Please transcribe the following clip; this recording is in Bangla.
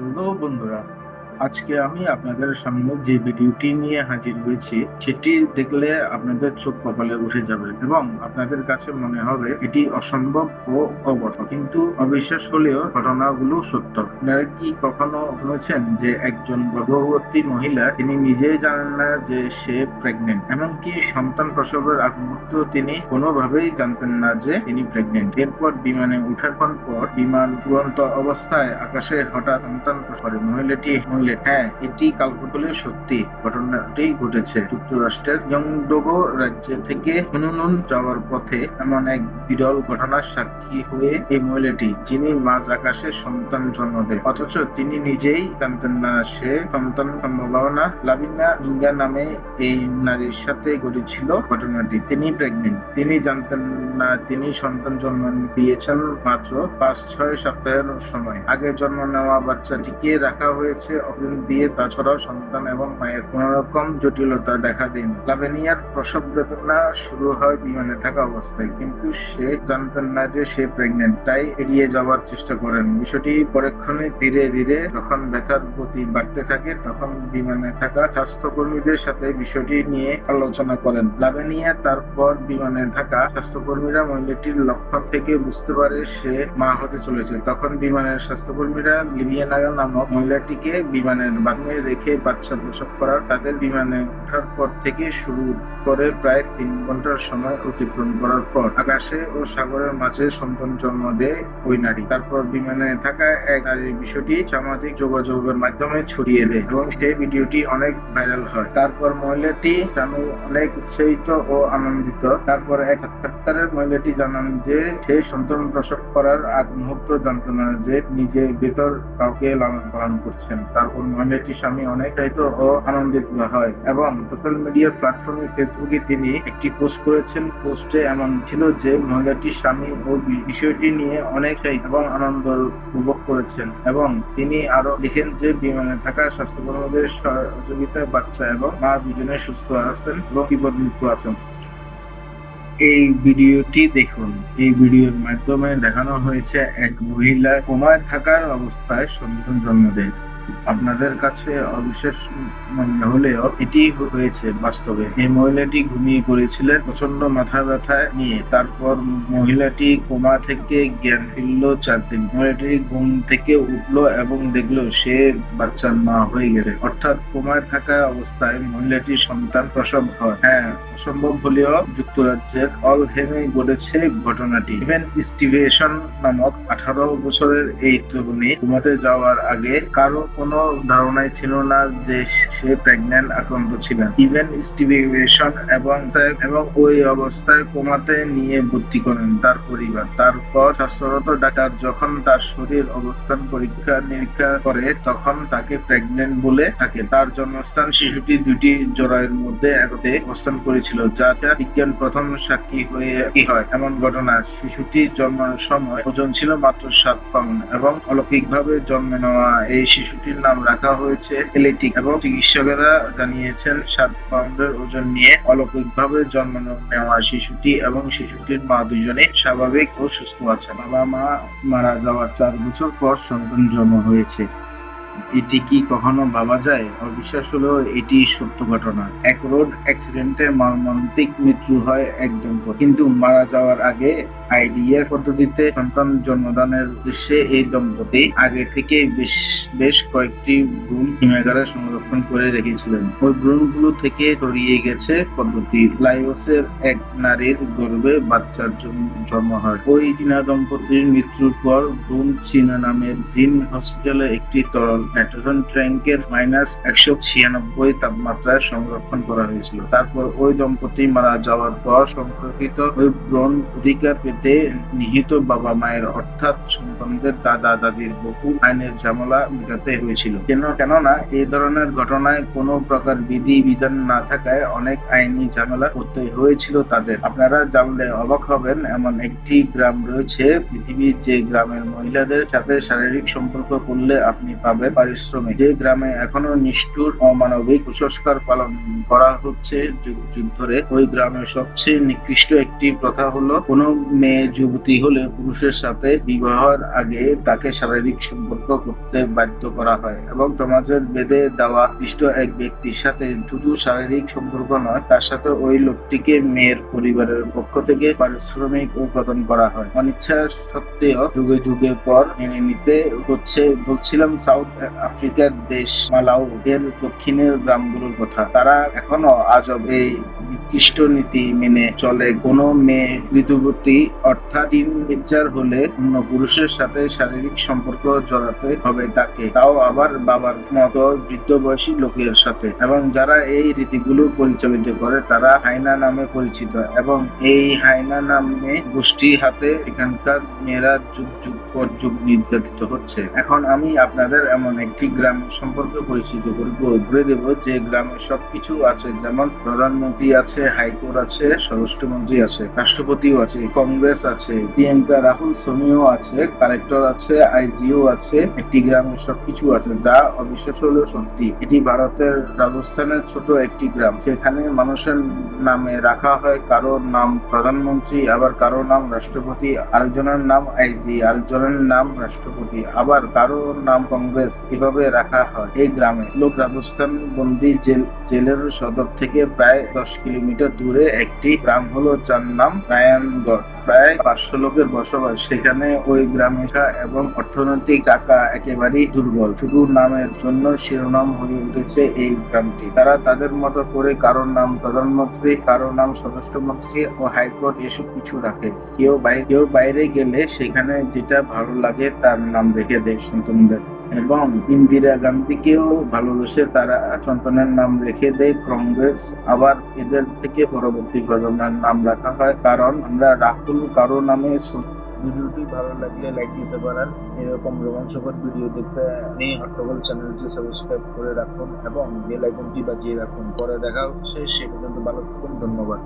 হ্যালো বন্ধুরা আজকে আমি আপনাদের সামনে যে ভিডিওটি নিয়ে হাজির হয়েছি, সেটি দেখলে আপনাদের চোখ কপালে উঠে যাবে এবং আপনাদের কাছে মনে হবে এটি অসম্ভব ও অবথ কিন্তু অবিশ্বাস হলেও ঘটনাগুলো সত্য। আপনারা কি কখনো শুনেছেন যে একজন গর্ভবতী মহিলা, তিনি নিজেই জানেন না যে সে প্রেগনেন্ট এমনকি সন্তান প্রসবের আগ মুহূর্ত তিনি কোনোভাবেই জানতেন না যে তিনি প্রেগনেন্ট এরপর বিমানে উঠার পর বিমান উড়ন্ত অবস্থায় আকাশে হঠাৎ সন্তান প্রসব মহিলাটি মহিলা হ্যাঁ এটি কাল্পকলে সত্যি। ঘটনাটি ঘটেছে। যুক্তরাষ্ট্রের ইয়ংডোগো রাজ্য থেকে হুনুনুন যাওয়ার পথে এমন এক বিরল ঘটনার সাক্ষী হয়ে এই মহিলাটি, যিনি মাঝ আকাশে সন্তান জন্ম দেয় অথচ তিনি নিজেই জানতেন না সে সন্তান সম্ভাবনা। লাবিনা ইঙ্গা নামে এই নারীর সাথে ঘটেছিল ঘটনাটি। তিনি প্রেগনেন্ট তিনি জানতেন না তিনি সন্তান জন্ম দিয়েছেন মাত্র পাঁচ ছয় সপ্তাহের সময়। আগে জন্ম নেওয়া বাচ্চাটিকে রাখা হয়েছে দিয়ে তাছাড়াও সন্তান এবং মায়ের কোন রকম জটিলতা দেখা দেয়নি। লাভেনিয়ার প্রসব বেদনা শুরু হয় বিমানে থাকা অবস্থায়, কিন্তু সে জানতেন না যে সে প্রেগনেন্ট তাই এড়িয়ে যাওয়ার চেষ্টা করেন। বিষয়টি পরক্ষণে ধীরে ধীরে যখন ব্যথার গতি বাড়তে থাকে, তখন বিমানে থাকা স্বাস্থ্যকর্মীদের সাথে বিষয়টি নিয়ে আলোচনা করেন। লাভেনিয়া তারপর বিমানে থাকা স্বাস্থ্যকর্মীরা মহিলাটির লক্ষণ থেকে বুঝতে পারে সে মা হতে চলেছে। তখন বিমানের স্বাস্থ্যকর্মীরা লিবিয়ানা নামক মহিলাটিকে বিমানের বাথরুমে রেখে বাচ্চা প্রসব করার তাদের বিমানে ওঠার পর থেকে শুরু করে প্রায় তিন ঘণ্টার সময় অতিক্রম করার পর আকাশে ও সাগরের মাঝে সন্তান জন্ম দেয় ওই নারী। তারপর বিমানে থাকা এক নারীর বিষয়টি সামাজিক যোগাযোগের মাধ্যমে ছড়িয়ে দেয় এবং সেই ভিডিওটি অনেক ভাইরাল হয়। তারপর মহিলাটি স্বামী অনেক উৎসাহিত ও আনন্দিত। তারপর এক সাক্ষাৎকারের মহিলাটি জানান যে, সে সন্তান প্রসব করার আগ মুহূর্ত জানত না যে নিজে ভেতর কাউকে লালন পালন করছেন তারপর মহিলাটির স্বামী অনেক উৎসাহিত ও আনন্দিত হয়। এবং সোশ্যাল মিডিয়া প্ল্যাটফর্মে ফেসবুকে তিনি একটি পোস্ট করেছেন। পোস্টে এমন ছিল যে মহিলাটির স্বামী ও বিষয়টি নিয়ে অনেক এবং আনন্দ উপভোগ করেছেন। এবং তিনি আরও লিখেন যে, বিমানে থাকা স্বাস্থ্যকর্মীদের সহযোগিতায় বাচ্চা এবং মা দুজনে সুস্থ আছেন এবং বিপদমুক্ত আছেন। এই ভিডিওটি দেখুন। এই ভিডিওর মাধ্যমে দেখানো হয়েছে এক মহিলা কোমায় থাকার অবস্থায় সন্তান জন্ম দেয়। আপনাদের কাছে অবিশ্বাস মনে হলেও এটি হয়েছে বাস্তবে। এই মহিলাটি ঘুমিয়ে পড়েছিলেন প্রচণ্ড মাথা ব্যথা নিয়ে। তারপর মহিলাটি কোমা থেকে জ্ঞান ফিরল চার দিন। মহিলাটি ঘুম থেকে উঠল এবং দেখল সে বাচ্চার মা হয়ে গেছে। অর্থাৎ কোমায় থাকা অবস্থায় মহিলাটির সন্তান প্রসব হয়। হ্যাঁ অসম্ভব হলেও যুক্তরাজ্যের অল অলহেমে ঘটেছে ঘটনাটি। ইভেন স্টিভেশন নামক আঠারো বছরের এই তরুণী ঘুমাতে যাওয়ার আগে কারও কোনো ধারণাই ছিল না যে সে প্রেগন্যান্ট আক্রান্ত ছিলেন ইভেন স্টিভেশন এবং এবং ওই অবস্থায় কোমাতে নিয়ে ভর্তি করেন তার পরিবার। তারপর স্বাস্থ্যরত ডাক্তার যখন তার শরীর অবস্থান পরীক্ষা নিরীক্ষা করে, তখন তাকে প্রেগন্যান্ট বলে থাকে। তার জন্মস্থান শিশুটি দুটি জরায়ের মধ্যে একতে অবস্থান করেছিল, যা যা বিজ্ঞান প্রথম সাক্ষী হয়ে কি হয় এমন ঘটনা। শিশুটি জন্মানোর সময় ওজন ছিল মাত্র সাত পাউন্ড এবং অলৌকিকভাবে জন্ম নেওয়া এই শিশুটির নাম রাখা হয়েছে। এলেটিক এবং চিকিৎসকেরা জানিয়েছেন, সাত পাউন্ডের ওজন নিয়ে অলৌকিকভাবে জন্ম নেওয়া শিশুটি এবং শিশুটির মা দুজনে স্বাভাবিক ও সুস্থ আছে বাবা মা মারা যাওয়ার চার বছর পর সন্তান জন্ম হয়েছে। এটি কি কখনো ভাবা যায়? অবিশ্বাস হলেও এটি সত্য ঘটনা। এক রোড অ্যাক্সিডেন্টে মর্মান্তিক মৃত্যু হয় এক দম্পতি কিন্তু মারা যাওয়ার আগে আইডিএফ পদ্ধতিতে সন্তান জন্মদানের উদ্দেশ্যে এই দম্পতি আগে থেকে বেশ বেশ কয়েকটি ভ্রূণ হিমাগারে সংরক্ষণ করে রেখেছিলেন। ওই ভ্রূণগুলো থেকে ছড়িয়ে গেছে পদ্ধতি। লাইওসের এক নারীর গর্ভে বাচ্চার জন্ম হয়। ওই চীনা দম্পতির মৃত্যুর পর ভ্রূণ চীনা নামের জিন হসপিটালে একটি তরল নাইট্রোজেন ট্যাঙ্কের মাইনাস একশো ছিয়ানব্বই তাপমাত্রায় সংরক্ষণ করা হয়েছিল। তারপর ওই দম্পতি মারা যাওয়ার পর সংরক্ষিত ওই ভ্রূণ অধিকার পেতে নিহিত বাবা মায়ের অর্থাৎ সন্তানদের দাদা দাদির বহু আইনের ঝামেলা মেটাতে হয়েছিল। কেন কেননা এই ধরনের ঘটনায় কোনো প্রকার বিধি বিধান না থাকায় অনেক আইনি ঝামেলা করতে হয়েছিল তাদের। আপনারা জানলে অবাক হবেন, এমন একটি গ্রাম রয়েছে। পৃথিবীর যে গ্রামের মহিলাদের সাথে শারীরিক সম্পর্ক করলে আপনি পাবেন পারিশ্রমিক। যে গ্রামে এখনও নিষ্ঠুর অমানবিক কুসংস্কার পালন করা হচ্ছে যুগ যুগ ধরে, ওই গ্রামের সবচেয়ে নিকৃষ্ট একটি প্রথা হলো, কোনো মেয়ে যুবতী হলে পুরুষের সাথে বিবাহের আগে তাকে শারীরিক সম্পর্ক করতে বাধ্য করা হয় এবং সমাজের বেঁধে দেওয়া নির্দিষ্ট এক ব্যক্তির সাথে শুধু শারীরিক সম্পর্ক নয়, তার সাথে ওই লোকটিকে মেয়ের পরিবারের পক্ষ থেকে পারিশ্রমিক ও প্রদান করা হয়। অনিচ্ছা সত্ত্বেও যুগে যুগে পর মেনে নিতে হচ্ছে, বলছিলাম সাউথ আফ্রিকার দেশ মালাউ এর দক্ষিণের গ্রামগুলোর কথা। তারা এখনও আজব এই নিকৃষ্ট নীতি মেনে চলে। কোনো মেয়ে ঋতুবতী অর্থাৎ টিনএজার হলে অন্য পুরুষের সাথে শারীরিক সম্পর্ক জড়াতে হবে তাকে। তাও আবার বাবার মতো বৃদ্ধ বয়সী লোকের সাথে। এবং যারা এই রীতিগুলো পরিচালিত করে, তারা হাইনা নামে পরিচিত। এবং এই হাইনা নামে গোষ্ঠী হাতে এখানকার মেয়েরা যুগ যুগ পর যুগ নির্যাতিত হচ্ছে। এখন আমি আপনাদের এমন একটি গ্রাম সম্পর্কে পরিচিত করব। ঘুরে দেব যে গ্রামে সবকিছু আছে। যেমন প্রধানমন্ত্রী আছে হাইকোর্ট আছে স্বরাষ্ট্রমন্ত্রী আছে, রাষ্ট্রপতিও আছে কংগ্রেস আছে প্রিয়াঙ্কা রাহুল সোনিও আছে কালেক্টর আছে আইজিও আছে, একটি গ্রামে সবকিছু আছে, যা অবিশ্বাস্য হলেও সত্যি। এটি ভারতের রাজস্থানের ছোট একটি গ্রাম। সেখানে মানুষের নামে রাখা হয় কারোর নাম প্রধানমন্ত্রী, আবার কারোর নাম রাষ্ট্রপতি, আরেকজনের নাম আইজি আরেকজনের নাম রাষ্ট্রপতি, আবার কারোর নাম কংগ্রেস এভাবে রাখা হয় এই গ্রামে। লোক রাজস্থান বন্দি জেল জেলের সদর থেকে প্রায় দশ কিলোমিটার দূরে একটি গ্রাম হলো যার নাম রায়ানগড় প্রায় পাঁচশো লোকের বসবাস। সেখানে ওই গ্রামে এবং অর্থনৈতিক টাকা একেবারেই দুর্বল। শুধু নামের জন্য শিরোনাম হয়ে উঠেছে এই গ্রামটি। তারা তাদের মতো করে কারোর নাম প্রধানমন্ত্রী, কারোর নাম স্বরাষ্ট্রমন্ত্রী ও হাইকোর্ট এসব কিছু রাখে। কেউ বাইরে কেউ বাইরে গেলে সেখানে যেটা ভালো লাগে তার নাম রেখে দেয় সন্তানদের। এবং ইন্দিরা গান্ধীকেও ভালোবেসে তারা সন্তানের নাম রেখে দেয়। কংগ্রেস আবার এদের থেকে পরবর্তী প্রজন্মের নাম রাখা হয়। কারণ আমরা রাহুল কারও নামে ভিডিওটি ভালো লাগলে লাইক দিতে পারেন। এরকম রোমাঞ্চকর ভিডিও দেখতে আপনি হট্টগোল চ্যানেলটি সাবস্ক্রাইব করে রাখুন এবং বেল আইকনটি বাজিয়ে রাখুন। পরে দেখা হচ্ছে, সে পর্যন্ত ভালো থাকুন, ধন্যবাদ।